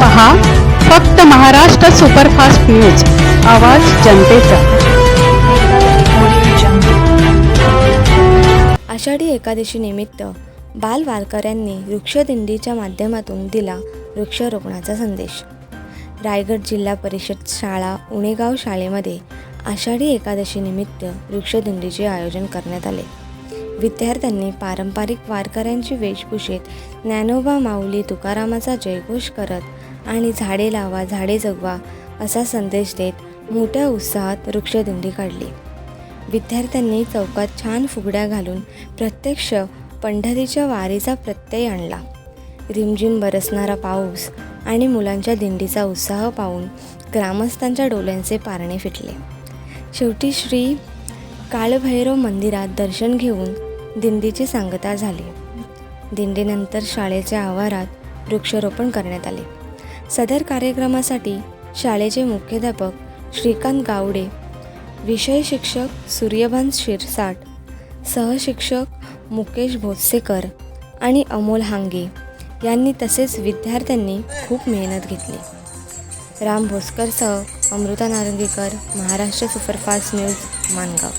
पहा फक्त Maharashtra superfast news आवाज जनतेचा. आषाढी एकादशी निमित्त बाल वारकऱ्यांनी वृक्षदिंडीच्या माध्यमातून दिला वृक्षारोपणाचा संदेश. रायगड जिल्हा परिषद शाळा उणेगाव शाळेमध्ये आषाढी एकादशी निमित्त वृक्षदिंडीचे आयोजन करण्यात आले. विद्यार्थ्यांनी पारंपरिक वारकऱ्यांची वेशभूषेत ज्ञानोबा माऊली तुकारामाचा जयघोष करत आणि झाडे लावा झाडे जगवा असा संदेश देत मोठ्या उत्साहात वृक्षदिंडी काढली. विद्यार्थ्यांनी चौकात छान फुगड्या घालून प्रत्यक्ष पंढरीच्या वारीचा प्रत्यय आणला. रिमझिम बरसणारा पाऊस आणि मुलांच्या दिंडीचा उत्साह पाहून ग्रामस्थांच्या डोळ्यांचे पारणे फिटले. शेवटी श्री काळभैरव मंदिरात दर्शन घेऊन दिंडीची सांगता झाली. दिंडीनंतर शाळेच्या आवारात वृक्षारोपण करण्यात आले. सदर कार्यक्रमासाठी शाळेचे मुख्याध्यापक श्रीकांत गावडे विषय शिक्षक सूर्यभान शिरसाट सहशिक्षक मुकेश भोसेकर आणि अमोल हांगे यांनी तसेच विद्यार्थ्यांनी खूप मेहनत घेतली. राम भोसकरसह अमृता नारंगीकर महाराष्ट्र सुपरफास्ट न्यूज मानगाव